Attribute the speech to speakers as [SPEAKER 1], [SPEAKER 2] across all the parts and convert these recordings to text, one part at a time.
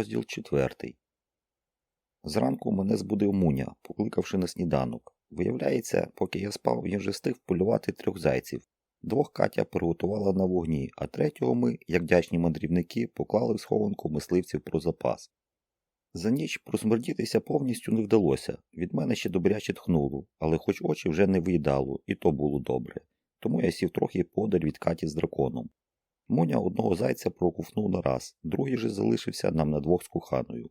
[SPEAKER 1] Розділ четвертий. Зранку мене збудив Муня, покликавши на сніданок. Виявляється, поки я спав, він вже встиг полювати трьох зайців. Двох Катя приготувала на вогні, а третього ми, як вдячні мандрівники, поклали в схованку мисливців про запас. За ніч просмердітися повністю не вдалося. Від мене ще добряче тхнуло, але хоч очі вже не виїдало, і то було добре. Тому я сів трохи подаль від Каті з драконом. Муня одного зайця прокуфнув на раз, другий же залишився нам на двох з коханою.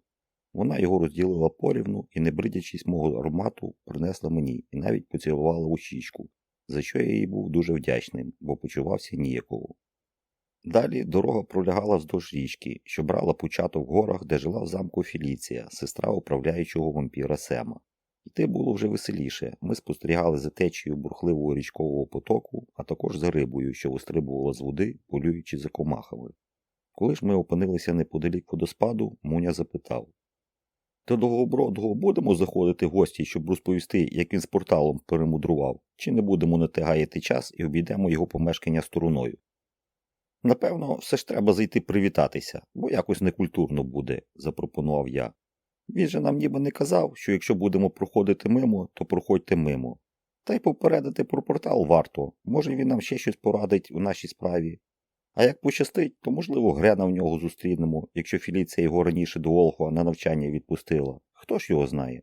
[SPEAKER 1] Вона його розділила порівну і, не бридячись мого аромату, принесла мені і навіть поцілувала у щічку, за що я їй був дуже вдячним, бо почувався ніяково. Далі дорога пролягала вздовж річки, що брала початок в горах, де жила в замку Філіція, сестра управляючого вампіра Сема. Йти було вже веселіше. Ми спостерігали за течією бурхливого річкового потоку, а також за рибою, що вистрибувала з води, полюючи за комахами. Коли ж ми опинилися неподалік водоспаду, Муня запитав До Довгобродого будемо заходити гості, щоб розповісти, як він з порталом перемудрував, чи не будемо на те гаяти час і обійдемо його помешкання стороною? Напевно, все ж треба зайти привітатися, бо якось некультурно буде, запропонував я. Він же нам ніби не казав, що якщо будемо проходити мимо, то проходьте мимо. Та й попередити про портал варто, може він нам ще щось порадить у нашій справі. А як пощастить, то, можливо, грена в нього зустрінемо, якщо Філіція його раніше до Олхова на навчання відпустила. Хто ж його знає?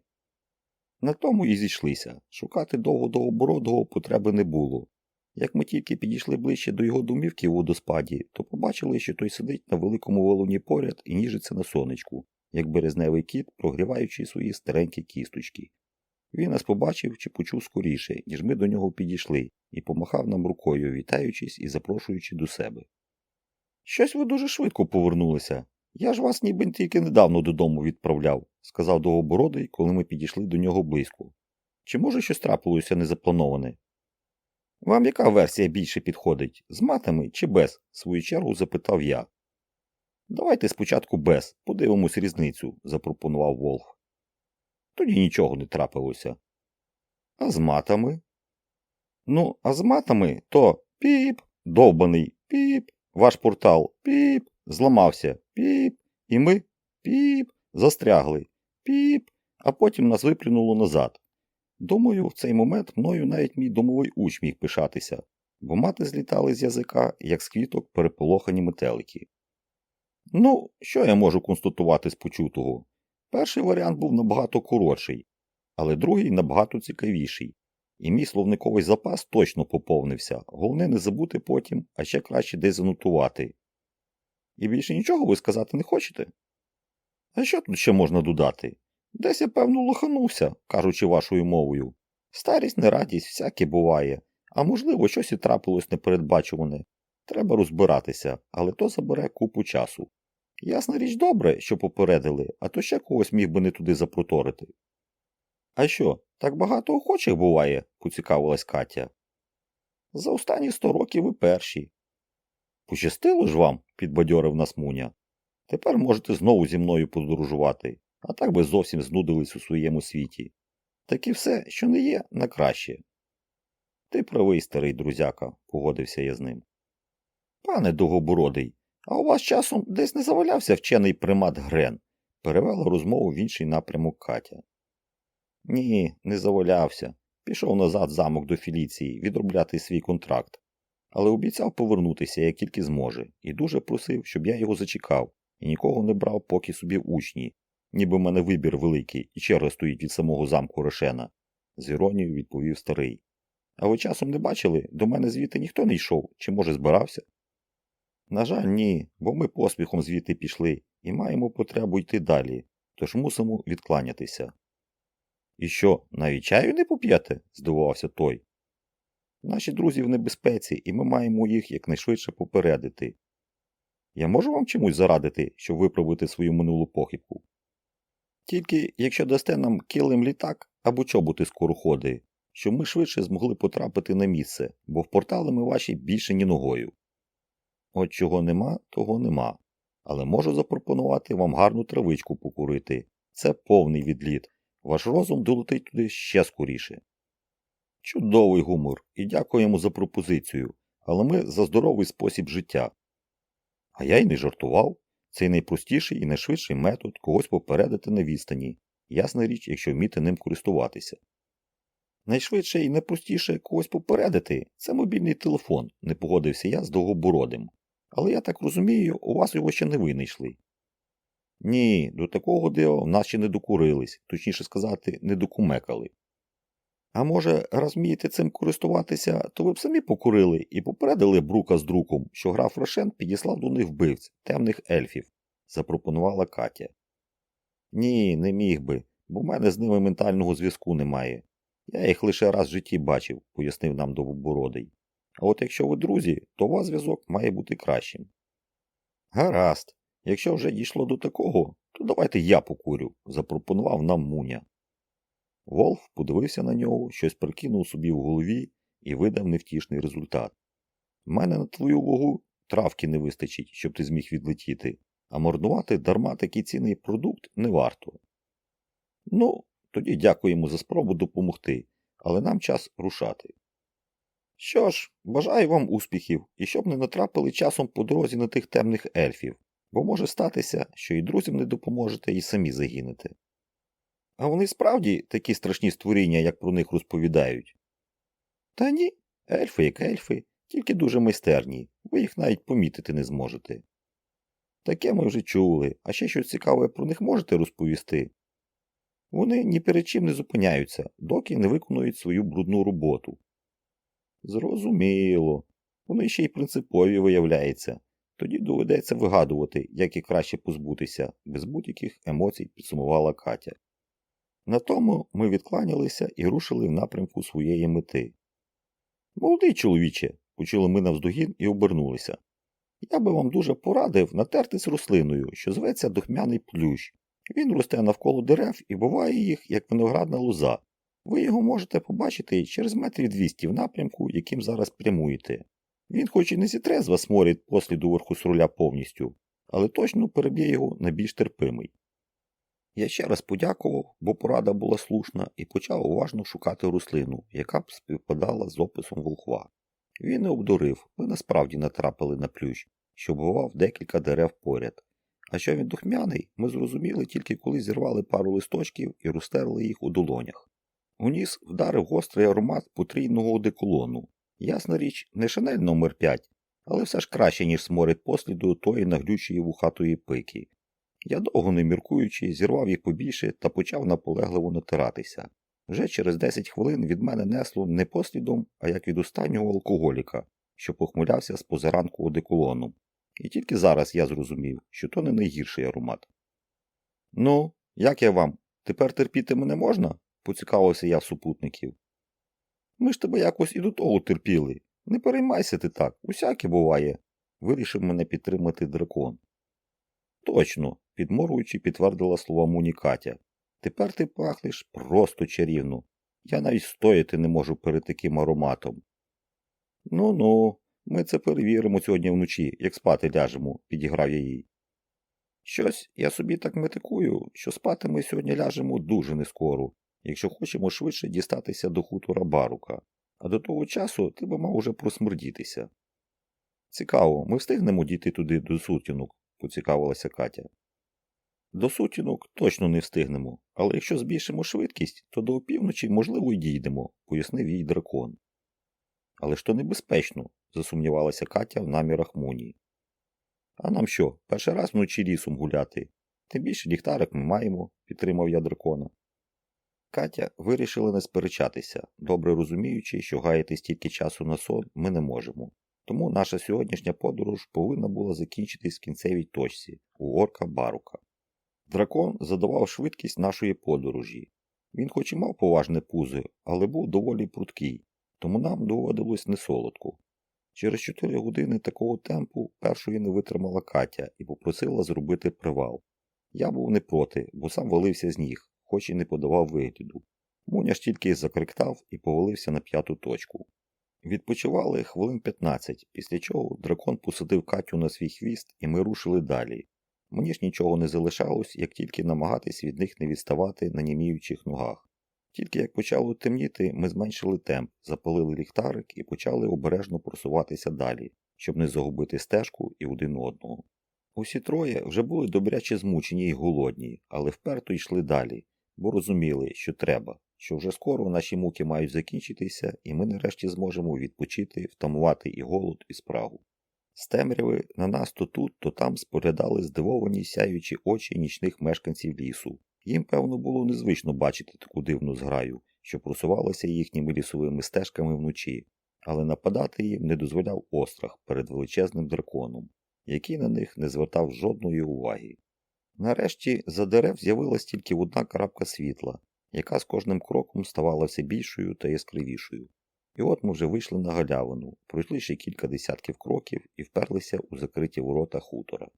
[SPEAKER 1] На тому і зійшлися. Шукати довго довгобородого потреби не було. Як ми тільки підійшли ближче до його домівки у водоспаді, то побачили, що той сидить на великому волоні поряд і ніжиться на сонечку, як березневий кіт, прогріваючи свої старенькі кісточки. Він нас побачив чи почув скоріше, ніж ми до нього підійшли, і помахав нам рукою, вітаючись і запрошуючи до себе. Щось ви дуже швидко повернулися. Я ж вас ніби тільки недавно додому відправляв, сказав Довгобородий, коли ми підійшли до нього близько. Чи може щось трапилося незаплановане? Вам яка версія більше підходить? З матами чи без? в свою чергу запитав я. Давайте спочатку без, подивимось різницю, запропонував Волф. Тоді нічого не трапилося. А з матами? Ну, а з матами то піп, довбаний піп, ваш портал піп, зламався піп, і ми піп, застрягли піп, а потім нас виплюнуло назад. Думаю, в цей момент мною навіть мій домовий уч міг пишатися, бо мати злітали з язика, як з квіток переполохані метелики. Ну, що я можу констатувати з почутого? Перший варіант був набагато коротший, але другий набагато цікавіший, і мій словниковий запас точно поповнився, головне не забути потім, а ще краще десь занотувати. І більше нічого ви сказати не хочете? А що тут ще можна додати? Десь я, певно, лоханувся, кажучи вашою мовою. Старість не радість, всяке буває, а можливо, щось і трапилось непередбачуване. Треба розбиратися, але то забере купу часу. Ясна річ добре, що попередили, а то ще когось міг би не туди запроторити. А що, так багато охочих буває? поцікавилась Катя. За останні сто років ви перші. Пощастило ж вам, підбадьорив нас Муня. Тепер можете знову зі мною подорожувати, а так би зовсім знудились у своєму світі. Так і все, що не є, на краще. Ти правий, старий друзяка, погодився я з ним. Пане Довгобородий, а у вас часом десь не завалявся вчений примат Грен, перевела розмову в інший напрямок Катя. Ні, не завалявся. Пішов назад замок до Філіції відробляти свій контракт, але обіцяв повернутися, як тільки зможе, і дуже просив, щоб я його зачекав і нікого не брав поки собі учні, ніби в мене вибір великий і черга стоїть від самого замку Рошена, з іронією відповів старий. А ви часом не бачили, до мене звідти ніхто не йшов, чи, може, збирався? На жаль, ні, бо ми поспіхом звідти пішли і маємо потребу йти далі, тож мусимо відкланятися. І що, навіть чаю не поп'єте? здивувався той. Наші друзі в небезпеці, і ми маємо їх якнайшвидше попередити. Я можу вам чомусь зарадити, щоб виправити свою минулу похибку? Тільки якщо дасте нам килим літак або чоботи скороходи, щоб ми швидше змогли потрапити на місце, бо в портали ми ваші більше ні ногою. От чого нема, того нема. Але можу запропонувати вам гарну травичку покурити. Це повний відліт. Ваш розум долетить туди ще скоріше. Чудовий гумор, і дякуємо за пропозицію, але ми за здоровий спосіб життя. А я й не жартував. Це найпростіший і найшвидший метод когось попередити на відстані, ясна річ, якщо вміти ним користуватися. Найшвидше і найпростіше когось попередити це мобільний телефон, не погодився я з довгобородим. Але я так розумію, у вас його ще не винайшли. Ні, до такого дива в нас ще не докурились, точніше сказати, не докумекали. А може, раз вмієте цим користуватися, то ви б самі покурили і попередили Брука з друком, що граф Рошен підіслав до них вбивць, темних ельфів, запропонувала Катя. Ні, не міг би, бо в мене з ними ментального зв'язку немає. Я їх лише раз в житті бачив, пояснив нам Довбородий. А от якщо ви друзі, то у вас зв'язок має бути кращим. Гаразд, якщо вже дійшло до такого, то давайте я покурю, запропонував нам Муня. Волф подивився на нього, щось прикинув собі в голові і видав невтішний результат. В мене на твою вагу травки не вистачить, щоб ти зміг відлетіти, а мордувати дарма такий цінний продукт не варто. Ну, тоді дякуємо за спробу допомогти, але нам час рушати. Що ж, бажаю вам успіхів і щоб не натрапили часом по дорозі на тих темних ельфів, бо може статися, що і друзям не допоможете, і самі загинете. А вони справді такі страшні створіння, як про них розповідають. Та ні, ельфи як ельфи, тільки дуже майстерні, ви їх навіть помітити не зможете. Таке ми вже чули, а ще щось цікаве про них можете розповісти. Вони ні перед чим не зупиняються, доки не виконують свою брудну роботу. Зрозуміло, вони ще й принципові виявляється, тоді доведеться вигадувати, як і краще позбутися, без будь-яких емоцій підсумувала Катя. На тому ми відкланялися і рушили в напрямку своєї мети. Молодий чоловіче, почули ми навздогін і обернулися. Я би вам дуже порадив натертись рослиною, що зветься духмяний плющ. Він росте навколо дерев і буває їх, як виноградна лоза. Ви його можете побачити через метрів 200 в напрямку, яким зараз прямуєте. Він хоч і не зітре з вас морід посліду верху сруля повністю, але точно переб'є його на більш терпимий. Я ще раз подякував, бо порада була слушна, і почав уважно шукати рослину, яка б співпадала з описом волхва. Він не обдурив, ми насправді натрапили на плющ, що бував декілька дерев поряд. А що він духмяний, ми зрозуміли тільки коли зірвали пару листочків і розтерли їх у долонях. У ніс вдарив гострий аромат потрійного одеколону. Ясна річ, не шанель номер 5 але все ж краще, ніж сморід посліду тої наглючої вухатої пики. Я довго не міркуючи, зірвав їх побільше та почав наполегливо натиратися. Вже через 10 хвилин від мене несло не послідом, а як від останнього алкоголіка, що похмулявся з позаранку одеколоном. І тільки зараз я зрозумів, що то не найгірший аромат. Ну, як я вам? Тепер терпіти мене можна? Поцікавився я супутників. Ми ж тебе якось і до того терпіли. Не переймайся ти так, усяке буває, вирішив мене підтримати дракон. Точно, підморгуючи, підтвердила слова Муні Катя. Тепер ти пахнеш просто чарівно. Я навіть стояти не можу перед таким ароматом. Ну ну, ми це перевіримо сьогодні вночі, як спати ляжемо, підіграв я їй. Щось я собі так метикую, що спати ми сьогодні ляжемо дуже нескоро, якщо хочемо швидше дістатися до хутора барука, а до того часу ти би мав уже просмердітися. Цікаво, ми встигнемо дійти туди до сутінок, поцікавилася Катя. До сутінок точно не встигнемо, але якщо збільшимо швидкість, то до опівночі, можливо, й дійдемо, пояснив їй дракон. Але ж то небезпечно, засумнівалася Катя в намірах Мунії. А нам що, перший раз вночі лісом гуляти? Тим більше ліхтарик ми маємо, підтримав я дракона. Катя вирішила не сперечатися, добре розуміючи, що гаяти стільки часу на сон ми не можемо. Тому наша сьогоднішня подорож повинна була закінчитись в кінцевій точці у орка Барука. Дракон задавав швидкість нашої подорожі. Він хоч і мав поважне пузо, але був доволі прудкий, тому нам доводилось несолодко. Через чотири години такого темпу першою не витримала Катя і попросила зробити привал. Я був не проти, бо сам валився з ніг, хоч і не подавав вигляду. Муня ж тільки закриктав і повалився на п'яту точку. Відпочивали хвилин 15, після чого дракон посадив Катю на свій хвіст, і ми рушили далі. Мені ж нічого не залишалось, як тільки намагатись від них не відставати на німіючих ногах. Тільки як почало темніти, ми зменшили темп, запалили ліхтарик і почали обережно просуватися далі, щоб не загубити стежку і один одного. Усі троє вже були добряче змучені й голодні, але вперто йшли далі, бо розуміли, що треба, що вже скоро наші муки мають закінчитися, і ми нарешті зможемо відпочити, втамувати і голод, і спрагу. З темряви на нас то тут, то там споглядали здивовані сяючі очі нічних мешканців лісу. Їм, певно, було незвично бачити таку дивну зграю, що просувалася їхніми лісовими стежками вночі, але нападати їм не дозволяв острах перед величезним драконом, який на них не звертав жодної уваги. Нарешті за дерев з'явилась тільки одна крапка світла, яка з кожним кроком ставала все більшою та яскравішою. І от ми вже вийшли на галявину, пройшли ще кілька десятків кроків і вперлися у закриті ворота хутора.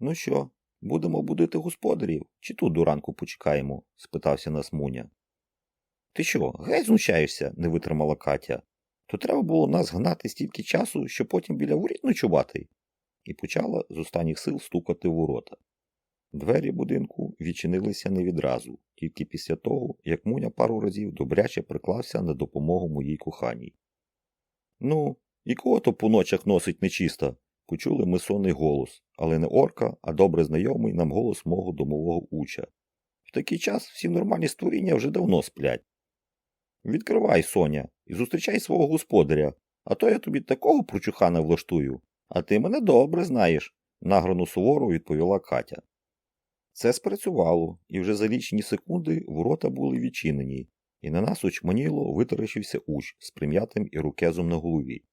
[SPEAKER 1] Ну що, будемо будити господарів, чи тут до ранку почекаємо? спитався нас Муня. Ти що, геть знущаєшся? не витримала Катя. То треба було нас гнати стільки часу, щоб потім біля воріт ночувати. І почала з останніх сил стукати в ворота. Двері будинку відчинилися не відразу, тільки після того, як Муня пару разів добряче приклався на допомогу моїй коханій. Ну, і кого то по ночах носить нечиста? Почули ми сонний голос, але не орка, а добре знайомий нам голос мого домового уча. В такий час всі нормальні створіння вже давно сплять. Відкривай, Соня, і зустрічай свого господаря, а то я тобі такого прочухана влаштую, а ти мене добре знаєш, награну суворо відповіла Катя. Це спрацювало, і вже за лічні секунди ворота були відчинені, і на нас очманіло витаращився уч з прим'ятим ірокезом на голові.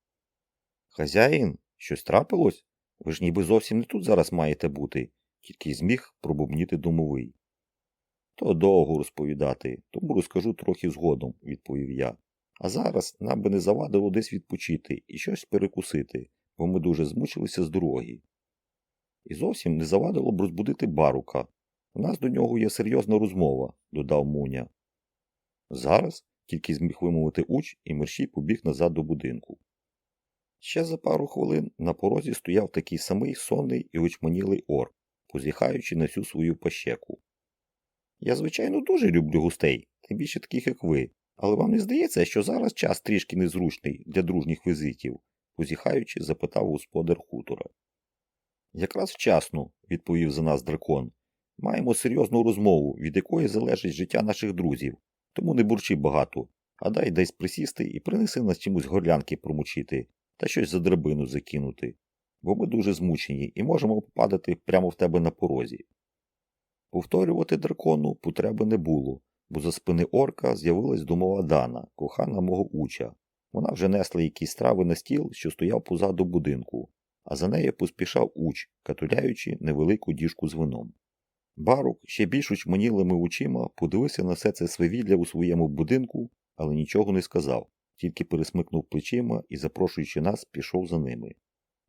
[SPEAKER 1] Хазяїн, щось трапилось? Ви ж ніби зовсім не тут зараз маєте бути, тільки й зміг пробубніти домовий. То довго розповідати, тому розкажу трохи згодом, відповів я. А зараз нам би не завадило десь відпочити і щось перекусити, бо ми дуже змучилися з дороги. І зовсім не завадило б розбудити барука. У нас до нього є серйозна розмова, додав Муня. Зараз тільки зміг вимовити уч і мерщій побіг назад до будинку. Ще за пару хвилин на порозі стояв такий самий сонний і очманілий орк, позіхаючи на всю свою пащеку. Я, звичайно, дуже люблю гостей, тим більше таких, як ви, але вам не здається, що зараз час трішки незручний для дружніх візитів, позіхаючи, запитав господар хутора. Якраз вчасно, відповів за нас дракон. Маємо серйозну розмову, від якої залежить життя наших друзів, тому не бурчи багато, а дай десь присісти і принеси нас чимось горлянки промочити та щось за драбину закинути, бо ми дуже змучені і можемо попадати прямо в тебе на порозі. Повторювати дракону потреби не було, бо за спини орка з'явилась домова Дана, кохана мого уча. Вона вже несла якісь страви на стіл, що стояв позаду будинку, а за нею поспішав уч, катуляючи невелику діжку з вином. Барук ще більш учманілими очима подивився на все це свавілля у своєму будинку, але нічого не сказав, тільки пересмикнув плечима і, запрошуючи нас, пішов за ними.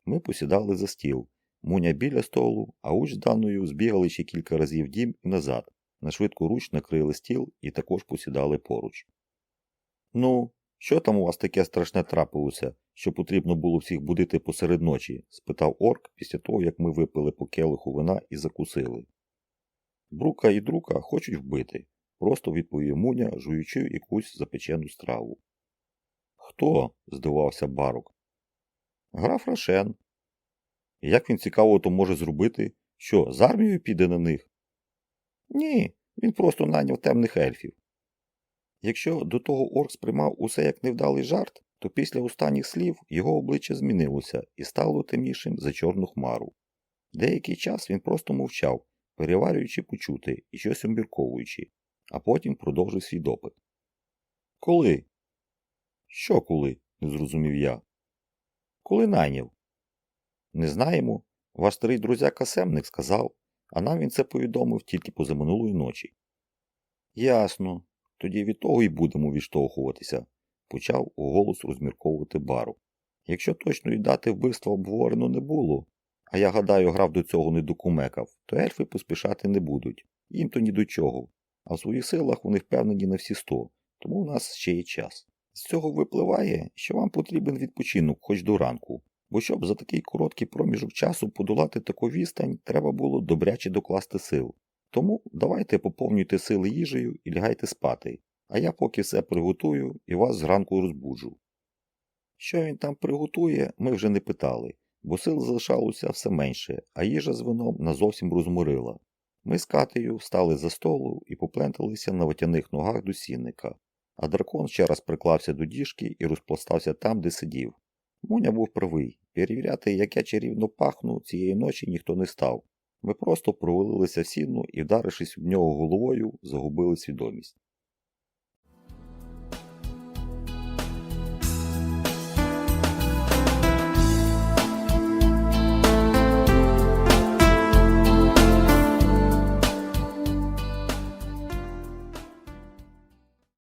[SPEAKER 1] Ми посідали за стіл, муня біля столу, а уч з даною збігали ще кілька разів дім і назад, на швидку руч накрили стіл і також посідали поруч. Ну, що там у вас таке страшне трапилося, що потрібно було всіх будити посеред ночі? спитав орк після того, як ми випили по келиху вина і закусили. Брука і друка хочуть вбити, просто відповів Муня, жуючи якусь запечену страву. Хто? здивався барок. Граф Рашен. Як він цікаво то може зробити? Що, з армією піде на них? Ні, він просто найняв темних ельфів. Якщо до того орк сприймав усе як невдалий жарт, то після останніх слів його обличчя змінилося і стало темнішим за чорну хмару. Деякий час він просто мовчав, переварюючи почути і щось обмірковуючи, а потім продовжив свій допит. Коли? Що коли? не зрозумів я. Коли найняв? Не знаємо. Ваш старий друзяка Семник сказав, а нам він це повідомив тільки позаминулої ночі. Ясно. Тоді від того і будемо відштовхуватися, почав голос розмірковувати бару. Якщо точної дати вбивства обговорено не було, а я гадаю, грав до цього не докумекав, то ельфи поспішати не будуть. Їм то ні до чого. А в своїх силах них впевнені на всі сто, тому у нас ще є час. З цього випливає, що вам потрібен відпочинок хоч до ранку, бо щоб за такий короткий проміжок часу подолати таку відстань, треба було добряче докласти сил. Тому давайте поповнюйте сили їжею і лягайте спати, а я поки все приготую і вас зранку розбуджу. Що він там приготує, ми вже не питали, бо сил залишалося все менше, а їжа з вином назовсім розморила. Ми з Катею встали за столу і попленталися на ватяних ногах до сінника, а дракон ще раз приклався до діжки і розпластався там, де сидів. Муня був правий. Перевіряти, як я чарівно пахну, цієї ночі ніхто не став. Ми просто провалилися в сіну і, вдарившись в нього головою, загубили свідомість.